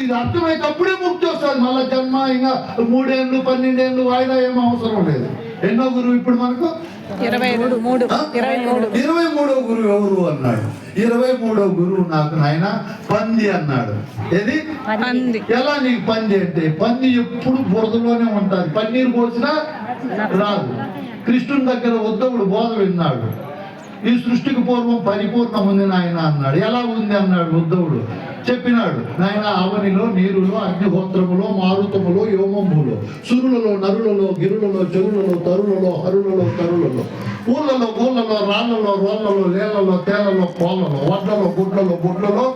ఇది అర్థమైతే అప్పుడే ముక్తి వస్తుంది మళ్ళా జన్మ ఇంకా మూడేళ్ళు పన్నెండేళ్ళు వాయిదా ఏమో అవసరం లేదు. ఎన్నో గురువు ఇప్పుడు మనకు? ఇరవై మూడు గురువు ఎవరు అన్నాడు? ఇరవై మూడో గురువు నాకు నాయన పంది అన్నాడు. ఏది? ఎలా నీకు పంది అంటే పంది ఎప్పుడు బురదలోనే ఉంటుంది. పన్నీరు పోసినా రాదు. కృష్ణుని దగ్గర ఉద్ధవుడు బోధ విన్నాడు. ఈ సృష్టికి పూర్వం పరిపూర్ణం ఉంది నాయన అన్నాడు. ఎలా ఉంది అన్నాడు ఉద్ధవుడు చెప్పినాడు నాయన అవనిలో నీరులో అగ్నిహోత్రములో మారుతములో యోమములో సురులలో నరులలో గిరులలో చెరులలో తరులలో హరులలో తరులలో ఊళ్ళలో ఊళ్ళలో రాళ్ళలో రోళ్ళలో లేళ్ళలో తేళ్ళలో కోళ్ళలో వడ్లలో గుడ్లలో గుడ్లలో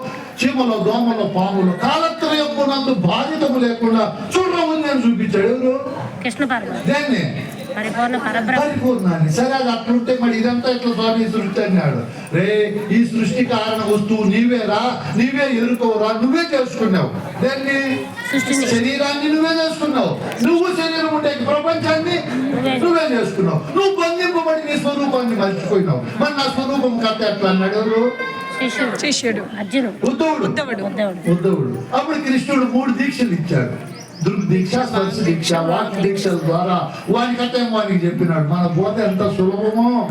చీమలో దోమలో పాములు కాలత్రయమునందు బాధితము లేకుండా చూడడం ఉంది అని చూపించాడు ఎవరు? కృష్ణ పరిపూర్ణ పరబ్రహ్మ. పరిపూర్ణాన్ని. సరే అది అట్లుంటే మరి ఇదంతా ఇట్లా స్వామి సృష్టి అన్నాడు? రే ఈ సృష్టి కారణ వస్తువు నీవేరా? నీవే ఎరుకోరా నువ్వే చేసుకున్నావు దేన్ని? సృష్టిని. శరీరాన్ని నువ్వే చేసుకున్నావు నువ్వు శరీరం ఉంటే ప్రపంచాన్ని నువ్వే. చేసుకున్నావు నువ్వు బంధింపబడి నీ స్వరూపాన్ని మర్చిపోయినావు. మరి నా స్వరూపం కథ ఎట్లా అన్నాడు ఎవరు? శిష్యుడు. అర్జునుడు. ఉద్ధవుడు ఉద్ధవుడు అప్పుడు కృష్ణుడు మూడు దీక్షలు ఇచ్చాడు. దృక్ దీక్ష స్పర్శ దీక్ష వాక్ దీక్షల ద్వారా వానికంటే వానికి చెప్పినాడు. మన బోధ ఎంత సులభమో?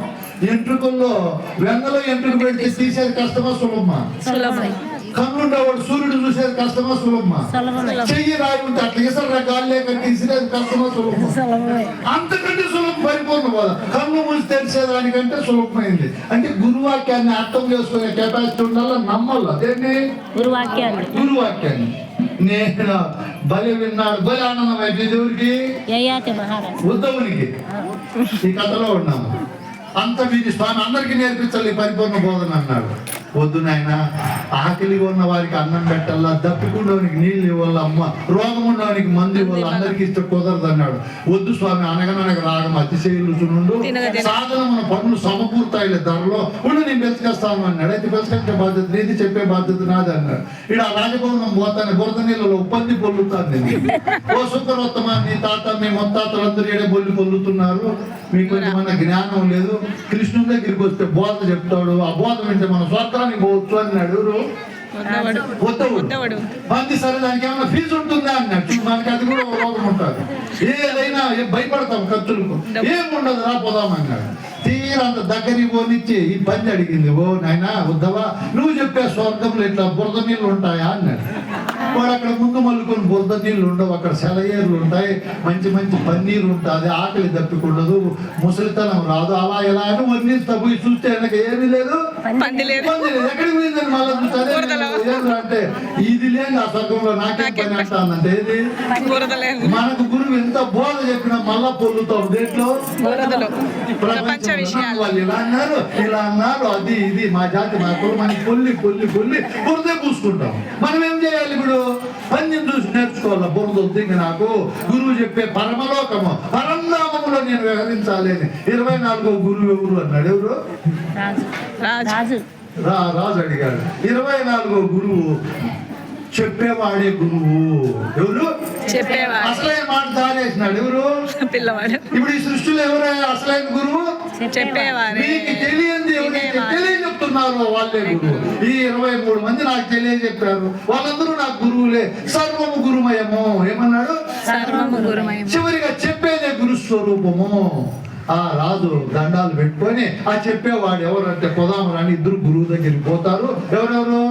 ఎంట్రుకల్లో వెన్నలో ఎంట్రుకు పెడితే తీసేది కష్టమా సులభమా? సులభం కన్నుండేవాడు సూర్యుడు చూసేది కష్టమా సులభమా? చెయ్యి రాయి ఉంటే అట్లా ఇసర గాలి లేక తీసేది కష్టమా సులభమా? సులభమే. అంతకంటే సులభం పరిపూర్ణ బోధ. కన్ను మూసి తెలిసేదానికంటే సులభమైంది. అంటే గురువాక్యాన్ని అర్థం చేసుకునే కెపాసిటీ ఉండాలా? నమ్మాలా? దేన్ని? గురువాక్యాన్ని. గురువాక్యాన్ని. నేను బలి విన్నాడు బలి యయాతి మహారాజ్. ఉద్ధవునికి. ఈ కథలో ఉన్నాము. అంత వీరి స్వామి అందరికీ నేర్పించాలి పరిపూర్ణ బోధన అన్నాడు. వద్దు నాయన ఆకలిగా ఉన్న వారికి అన్నం పెట్టాలా? దప్పికుండవనికి నీళ్ళు ఇవ్వాల? అమ్మ రోగం ఉన్నవానికి మందు ఇవ్వాలి? అందరికి ఇస్తే కుదరదు అన్నాడు. వద్దు స్వామి అనగననగ రాగం అతిశయులు నుండు తినగా తినగా. సాధన మన పనులు సమకూరుతాయిలే ధరలో. ఉండు నేను పెంచుకొస్తాను అన్నాడు. అయితే పెంచుకొచ్చే బాధ్యత నీది చెప్పే బాధ్యత నాది అన్నాడు. ఇక్కడ రాజభవనం పోతాను బురద నీళ్ళలో ఉప్పంది పొల్లుతాను ఓ సుఖరోత్తమ నీ తాత మీ మొత్తాతలందరూ ఈడే బొల్లి పొల్లుతున్నారు మీకు కొంచెం జ్ఞానం లేదు? కృష్ణుని దగ్గరికి వస్తే బోధ చెప్తాడు. ఆ బోధ వింటే మన స్వర్గానికి పోవచ్చు ఉత్తవుడు ఉద్ధవుడు మంది సరే దానికి ఏమైనా ఫీజు ఉంటుందా అన్నాడు. చూడు, మనకి అది కూడా రోగం ఉంటుంది. ఏదైనా భయపడతాం ఖర్చులకు. ఏం ఉండదు రా పోదాం అన్నాడు. తీరా అంత దగ్గరికి పోనిచ్చి ఈ పని అడిగింది. ఓ నాయనా ఉద్దవా నువ్వు చెప్పే స్వర్గంలో ఇట్లా బురద నీళ్ళు ఉంటాయా అన్నాడు. వాడు అక్కడ ముందు మల్లుకొని బురద నీళ్ళు ఉండవు. అక్కడ సెలయేర్లు ఉంటాయి. మంచి మంచి పన్నీరు ఉంటుంది. ఆకలి తప్పికుండదు. ముసలితనం రాదు. అలా ఎలా అని వర్ణిస్తా పోయి చూస్తే వెనక ఏమీ లేదు. ఎక్కడికి పోయిందని మళ్ళీ అంటే ఇది లేదు ఆ స్వర్గంలో నాకేం పని అంటానంటే ఏది? మనకు గురువు ఎంత బోధ చెప్పినా మళ్ళా పొల్లుతాం దేంట్లో? ప్రపంచ విషయాలు. వాళ్ళు ఇలా అన్నారు ఇలా అన్నారు. అది ఇది మా జాతి మా కులం. అని పొల్లి పొల్లి పొల్లి బురదే పూసుకుంటాం. మనం ఏం చేయాలి ఇప్పుడు? పన్నెం చూసి నేర్చుకోవాలి? బురద వద్దు ఇంక నాకు గురువు చెప్పే పరమలోకము. పరంధామములో నేను వ్యవహరించాలి అని. ఇరవై నాలుగో గురువు ఎవరు అన్నాడు? ఎవరు? రాజు. రాజు. రాజు రా రాజు అడిగాడు. ఇరవై నాలుగో గురువు చెప్పేవాడే గురువు. ఎవరు? చెప్పేవాడు. అసలైన మాట దారేసినాడు ఎవరు? పిల్లవాడు. ఇప్పుడు ఈ సృష్టిలో ఎవరైనా అసలైన గురువు? చెప్పేవారే. తెలియజెప్తున్నారో వాళ్ళే గురువు ఈ ఇరవై మూడు మంది నాకు తెలియజెప్పారు. వాళ్ళందరూ నాకు గురువులే. సర్వము గురుమయము. ఏమన్నాడు? చివరిగా చెప్పేదే గురు స్వరూపము ఆ రాజు దండాలు పెట్టుకొని ఆ చెప్పేవాడు ఎవరంటే పొదామరాని ఇద్దరు గురువు దగ్గరికి పోతారు. ఎవరెవరు?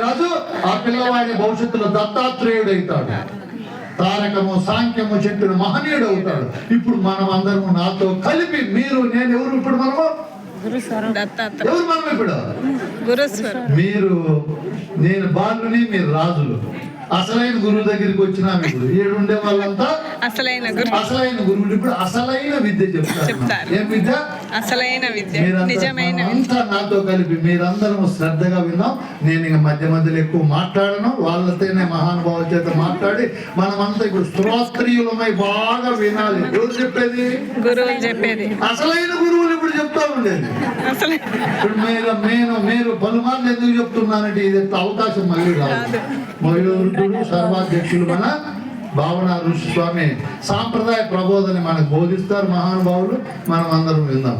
రాజు. ఆ పిల్లవాడి భవిష్యత్తులో దత్తాత్రేయుడు అవుతాడు తారకము సాంఖ్యము చెప్పిన మహనీయుడు అవుతాడు. ఇప్పుడు మనం అందరము నాతో కలిపి మీరు నేను ఎవరు ఇప్పుడు మనము? ఎవరు మనం ఇప్పుడు? మీరు నేను బాలుని మీరు రాజులు. అసలైన గురువు దగ్గరికి వచ్చినాము ఇప్పుడు. ఏడుండే వాళ్ళంతా అసలైన గురు అసలైన గురువులు. ఇప్పుడు అసలైన విద్య చెప్తారు. ఏం విద్య? అసలైన విద్య. నిజమైన అంతా నాతో కలిపి మీరందరం శ్రద్ధగా విన్నాం. నేను ఇక మధ్య మధ్యలో ఎక్కువ మాట్లాడను. వాళ్ళతోనే మహానుభావుల చేత మాట్లాడి మనమంతా ఇప్పుడు శ్రోత్రియులమై బాగా వినాలి. ఎవరు చెప్పేది? గురువులు చెప్పేది. అసలైన గురువులు చెప్తా ఉండేది ఇప్పుడు మీరు నేను మీరు పలుమార్లు ఎందుకు చెప్తున్నానంటే ఇది అవకాశం మళ్ళీ రాదు. మయూరుడు సర్వాధ్యక్షులు మన భావన ఋషి స్వామి సాంప్రదాయ ప్రబోధని మనకు బోధిస్తారు మహానుభావులు. మనం అందరం విందాం.